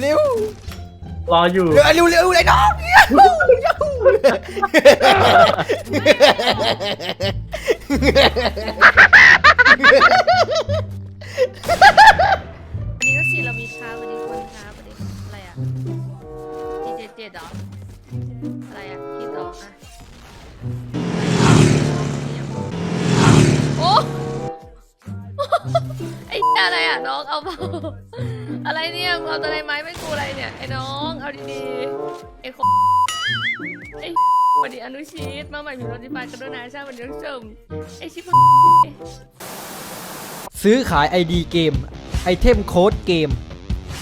เร็วรออยู่เร็วเร็วเร็วไอ้น้องเนี่ยวันนี้ก็สีเรามีค้าวันนี้คนค้าวันนี้อะไรอะดีเจเจ็ดเหรออะไรอะคิดต่ออะโอ้ไอ้อะไรอะน้องเอาเปล่า อะไรเนี่ยมึงเอาอะไรไม้ไม่กูอะไรเนี่ยไอ้น้องเอาดีๆไอ้คนไอ้วันนี้อนุชิตมาใหม่ผิวรถดีฟายกันด้วยนะใช่วันนี้ต้องชมไอ้ชิบหายซื้อขาย ID เกม ไอเทมโค้ดเกม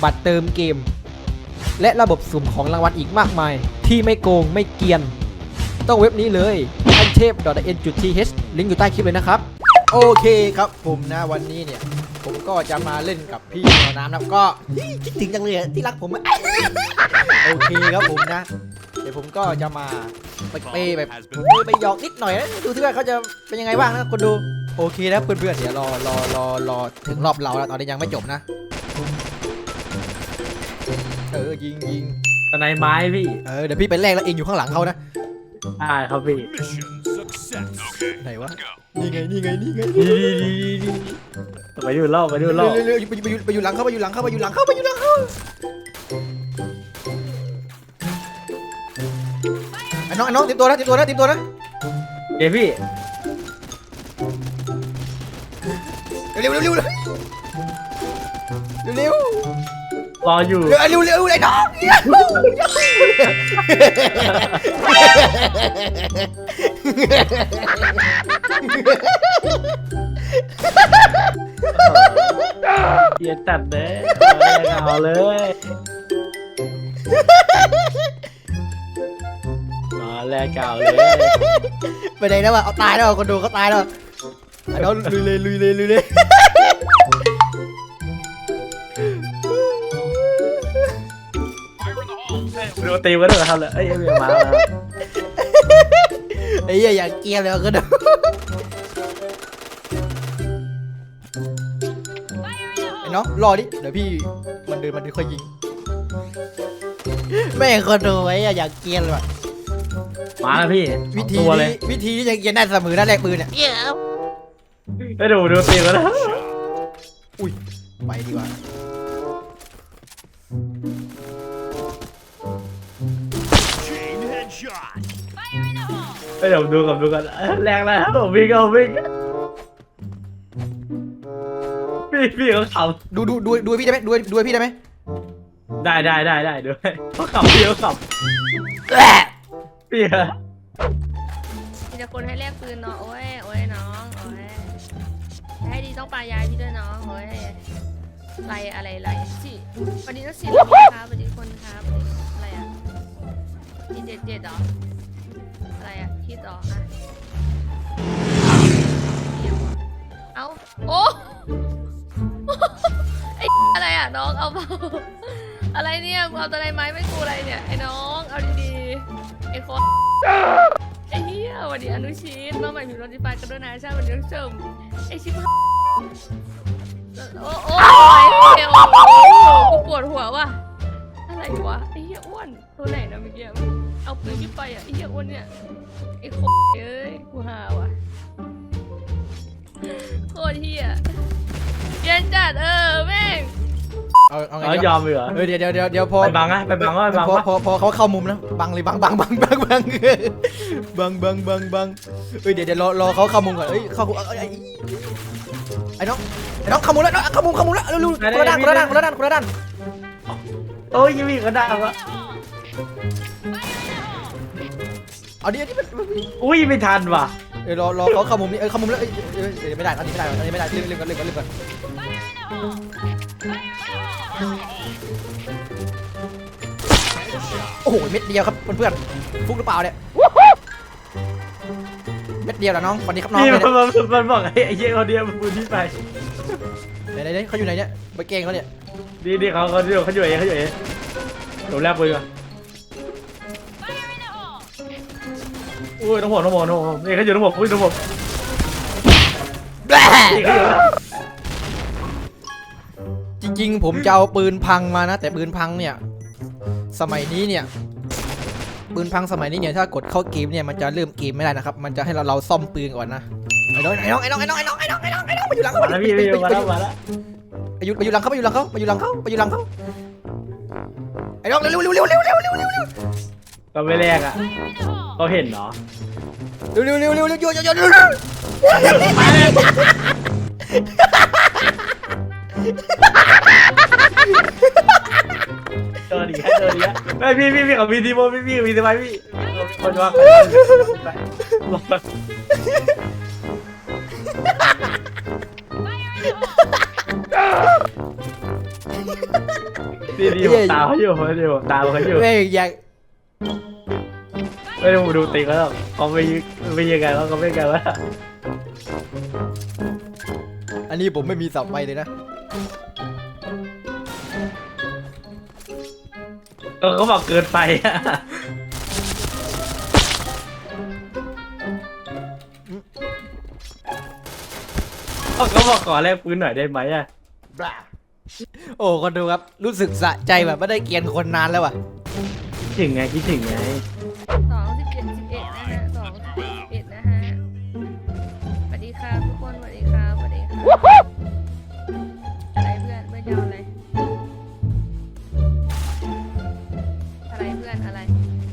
บัตรเติมเกม และระบบสุ่มของรางวัลอีกมากมาย ที่ไม่โกงไม่เกียน ต้องเว็บนี้เลย i t e p n t h ลิงก์อยู่ใต้คลิปเลยนะครับ โอเคครับผมนะวันนี้เนี่ย ผมก็จะมาเล่นกับพี่แมวน้ำนะครับก็คิดถึงจังเลยอะที่รักผมอะโอเคครับผมนะ เดี๋ยวผมก็จะมาไปเปย์แบบเปย์ไปหยอกนิดหน่อยนะดูที่ว่าเขาจะเป็นยังไงบ้างนะคนดูโอเคนะเพื่อนๆเดี๋ยวรอรอรอรอถึงรอบเราแล้วตอนนี้ยังไม่จบนะเออยิงยิงตะไนไม้พี่เออเดี๋ยวพี่ไปแลกแล้วเองอยู่ข้างหลังเขานะ ได้ครับพี่ Mission success. Okay, ไหนวะ let's go. นี่ไง นี่ไง นี่ไงดีดีดีดีดีไปดูรอบไปดูรอบเร็วๆๆไปอยู่ไปอยู่ไปอยู่หลังเขาไปอยู่หลังเขาไปอยู่หลังเขาไปอยู่หลังเขาไอ้น้องไอ้น้องเตรียมตัวนะเตรียมตัวนะเตรียมตัวนะเดี๋ยวพี่เร็วๆเร็วๆเร็วๆเร็วรออยู่ๆเร็วเร็วเร็วไอ้น้อง เนี่ยเยียจัดเลยเอาเลยมาแรกเก่าเลยไปไหนแล้ววะเอาตายแล้วอะคนดูเขาตายแล้วไอ้น้องลุยเลยลุยเลยลุยเลยดูตีกันด้วยทำเลยเอ้ยเมียมาไอ้เหี้ยอยากเกลียร์เลยก็ดูไอ้น้องรอดิ เดี๋ยวพี่มันเดินมันเดินค่อยยิง แม่งคนดูไอ้เหี้ยอยากเกลียร์เลยว่ะมาแล้วพี่วิธีตัวเลยนี้วิธีนี้ยังยังได้เสมอนะแลกปืนเนี่ยไปดูดูตีกันแล้วอุ้ย ไปดีกว่า Chain headshot. ไปเดี๋ยวดูกับดูกันแรงแล้วผมวิ่งเอาวิ่งพี่พี่เขาขับดูดูดูดูให้พี่ได้ไหมดูให้ดูให้พี่ได้ไหมได้ได้ได้ได้ด้วยเขาขับพี่เขาขับพี่ฮะมีแต่คนให้แลกปืนเนาะโอ้ยโอ้ยน้องโอ้ยให้ดีต้องปลายายพี่ด้วยน้องโอ้ยไรอะไรไรสิวันนี้ต้องสิเรามีค้าวันนี้คนค้าวันนี้อะไรอะดีเจ็ดเจ็ดเหรอ อะไรอะคิดต่ออะเอาโอ้ไอ้อะไรอะน้องเอาเปล่าอะไรเนี่ยเอาอะไรไม้ไม่กูอะไรเนี่ยไอ้น้องเอาดีๆไอ้คนไอ้เหี้ยวันนี้อนุชิตมาใหม่ผิวรถดีฟายกันด้วยนะใช่วันนี้ต้องชมไอ้ชิบโอ้โอ้ยเดี๋ยปวดหัวว่ะ วะไอ้เหี้ยอ้วนตัวไหนนะเมื่อกี้เอาปืนขึ้นไปอะไอ้เหี้ยอ้วนเนี่ยไอ้โคเอ้ยกูหาว่ะโคตรเหี้ยเย็นจัดเออแม่งเอาเอาไงเขาดียวะอมเลยเหรอ เออเดี๋ยวเดี๋ยวเดี๋ยวเดี๋ยวพอไปบังอะไปบังว่าไปบังพอวะพอพอเขาเข้ามุมนะบังเลยบังบังบังบังบังบังบังบังบังเอ้ยเดี๋ยวเดี๋ยวรอรอเขาเข้ามุมก่อนเอ้ยเข้ามุมเอ้ยเอ้ยไอ้น้องไอ้น้องเข้ามุมแล้วน้องเข้ามุมเข้ามุมแล้วเร็วๆคนละด้านคนละด้านคนละด้านคนละด้าน โอ้ยยังมีกระดาษวะเอาดิเอาดิมันอุ้ยไม่ทันว่ะเดี๋ยวรอรอเขาเข้ามุมนี้เออเข้ามุมแล้วเอ้ยเอ้ยเอ้ยไม่ได้อันนี้ไม่ได้อันนี้ไม่ได้เล่นเล่นก่อนเล่นก่อนเล่นก่อนโอ้โหเม็ดเดียวครับเพื่อนๆฟุกหรือเปล่าเนี่ยเม็ดเดียวเหรอน้องสวัสดีครับน้องนี่เลยมันเนี่ยมันมันบอกไอ้ไอ้เหี้ยคนเดียวมันปืนที่ไป ไหนไหนไหนเขาอยู่ไหนเนี่ยไปเก่งเขาเนี่ย ดีดีเขาเขาอยู่เขาอยู่เองเขาอยู่เองหนูแลกปืนก่อนอุ้ยน้องผมน้องผมน้องผมนี่เขาอยู่น้องผมอุ้ยน้องผมนี่เขาอยู่จริงริงๆ ผมจะเอาปืนพังมานะ แต่ปืนพังเนี่ย สมัยนี้เนี่ย ปืนพังสมัยนี้เนี่ยถ้ากดเข้าเกมเนี่ยมันจะเริ่มเกมไม่ได้นะครับ มันจะให้เราเราซ่อมปืนก่อนนะไอ้น้องไอ้น้องไอ้น้องไอ้น้องไอ้น้องไอ้น้องไอ้น้องไอ้น้องมาอยู่หลังเขามาแล้วพี่พี่มาแล้วมาแล้ว มาอยู่มาอยู่หลังเขามาอยู่หลังเขามาอยู่หลังเขามาอยู่หลังเขาไอ้น้องเร็วเร็วเร็วเร็วเร็วเร็วเร็วเร็วก็ไม่แรกอะเขาเห็นเหรอเร็วเร็วเร็วเร็วเร็วโยนโยนโยนเร็วเร็วเจอดีฮะเจอดีฮะไม่พี่พี่พี่กับพี่ทีโมพี่พี่พี่ทำไมพี่คนว่า ดีดีผมตามเขาอยู่ผมดีผมตามเขาอยู่เฮ้ยอยากไม่ได้ผมดูติ๊กแล้วเขาไม่ไม่ยังไงแล้วเขาไม่ยังไงวะอันนี้ผมไม่มีสับไปเลยนะเขาบอกเกินไปอะเขาบอกขอแลกปืนหน่อยได้ไหมอะ โอ้คนดูครับรู้สึกสะใจแบบไม่ได้เกรียนคนนานแล้วอะคิดถึงไงคิดถึงไงสองสิบเจ็ดสิบเอ็ดนะฮะสองสิบเจ็ดสิบเอ็ดนะฮะสวัสดีครับทุกคนสวัสดีครับสวัสดีครับอะไรเพื่อนเพื่อนจะเอาอะไรอะไรเพื่อนอะไร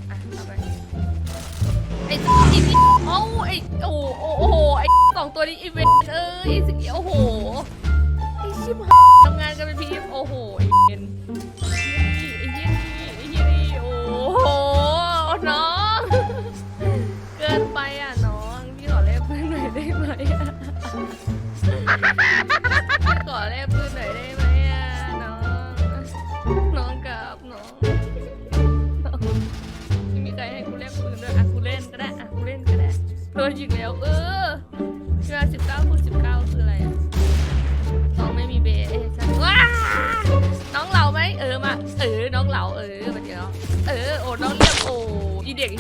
อะเอาไปไอ้อีนี่เอ้าไอ้โอ้โหโอ้โหไอ้สองตัวนี้อีเวนต์เอ้ยไอ้สิโอ้โหไอ้ ชิบหายทำงานกันเป็นทีมโอ้โหไอ้เวนไอ้เหี้ยนี่ไอ้เฮียนี่โอ้โหน้อง เกินไปอะน้องพี่ขอเล่นปืนหน่อยได้ไหมอะขอเล่นปืนหน่อยได้ไหมอะน้องน้อง โอ้องเรียกโอ้อีเด็ก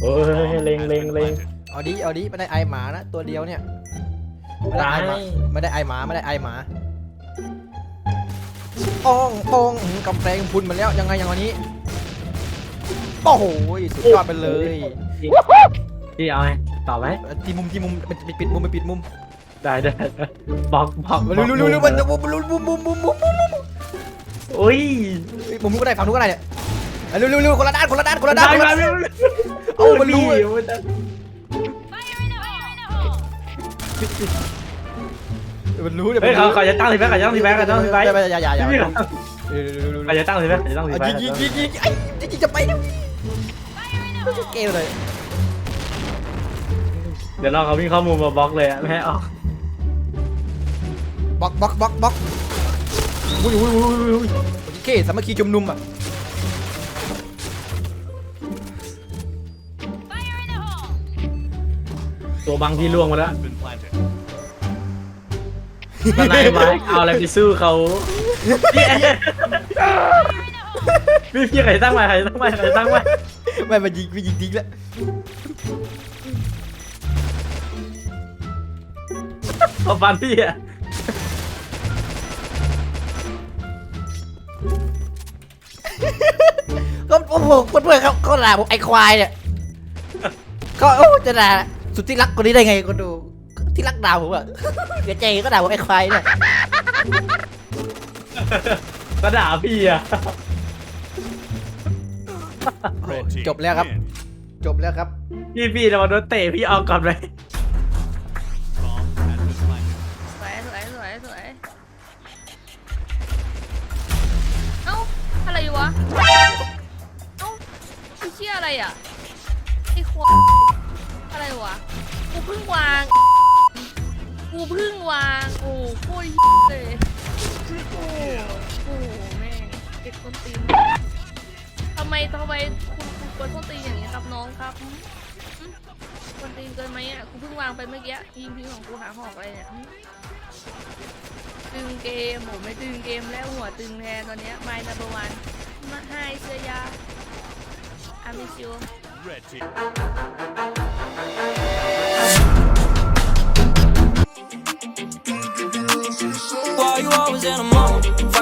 โอ้ยเล็งเล็งเล็งเอาดิเอาดิไม่ได้ไอหมานะตัวเดียวเนี่ยไม่ได้ไอหมาไม่ได้ไอหมาไม่ได้ไอหมาป้องป้องกำแพงพุนมาแล้วยังไงอย่างวันนี้โอ้โหสุดยอดไปเลยพี่เอาไงต่อไหมทีมุมทีมุมมันปิดปิดมุมมันปิดมุมได้ได้บอกบอกเร็วเร็วเร็วเร็วมันจะมุมมุมมุมมุมมุมมุมมุม มุมอุ้ยเฮ้ยมุมนู้นก็ได้ฝั่งนู้นก็ได้เนี่ยเร็วเร็วเร็วคนละด้านคนละด้านคนละด้านได้คนละมาด้านเร็วเอ้ามันรู้พี่มันจะมันรู้เนี่ยเฮ้ยเขาเขาจะตั้งสิแม่เขาจะตั้งสิแม่เขาจะตั้งสิแม่อย่าอย่าอย่าอย่าพี่อย่าเขาเร็วเร็วเร็วเร็วเขาจะตั้งสิแม่เขาจะตั้งสิเอาแม่ยิงยิงยิงยิงไอ้ยิงจะไปนะเกมเลยเดี๋ยวรอเขาวิ่งเข้ามุมมาบล็อกเลยอะแม่ออกบล็อกบล็อกบล็อกบล็อก อุ้ยอุ้ยอุ้ยอุ้ยอุ้ยโอเคสามัคคีชุมนุมอะตัวบังที่ล่วงมาแล้ว Been planted. ตอนไหนมาเอาอะไรไปสู้เขาพี่พี่ใครตั้งมาใครตั้งมาใครตั้งมาไม่มายิงไปยิงทิ้งแล้วเอาฟันพี่อะ อ้โหเพื่อนๆเขาเขาด่าผมไอ้ควายเนี่ยก็โอ้จะด่าสุดที่รักคนนี้ได้ไงคนดูที่รักด่าผมอะเดี๋ยวใจก็ด่าผมไอ้ควายเนี่ยก็ด่าพี่อะ Red team จบแล้วครับ win. จบแล้วครับ พี่พี่จะมาโดนเตะพี่เอาก่อนไหม ทำไมคุณควรต้องตีอย่างนี้ครับน้องครับคนตีเกินไหมอะคุณเพิ่งวางไปเมื่อกี้ทีมพีมของคุณหาหอกอะไรเนี่ยตึงเกมผมไม่ตึงเกมแล้วหัวตึงแทนตอนนี้ไมน์นับวันมาไฮเซียยาอามิชิว Why you always in mood?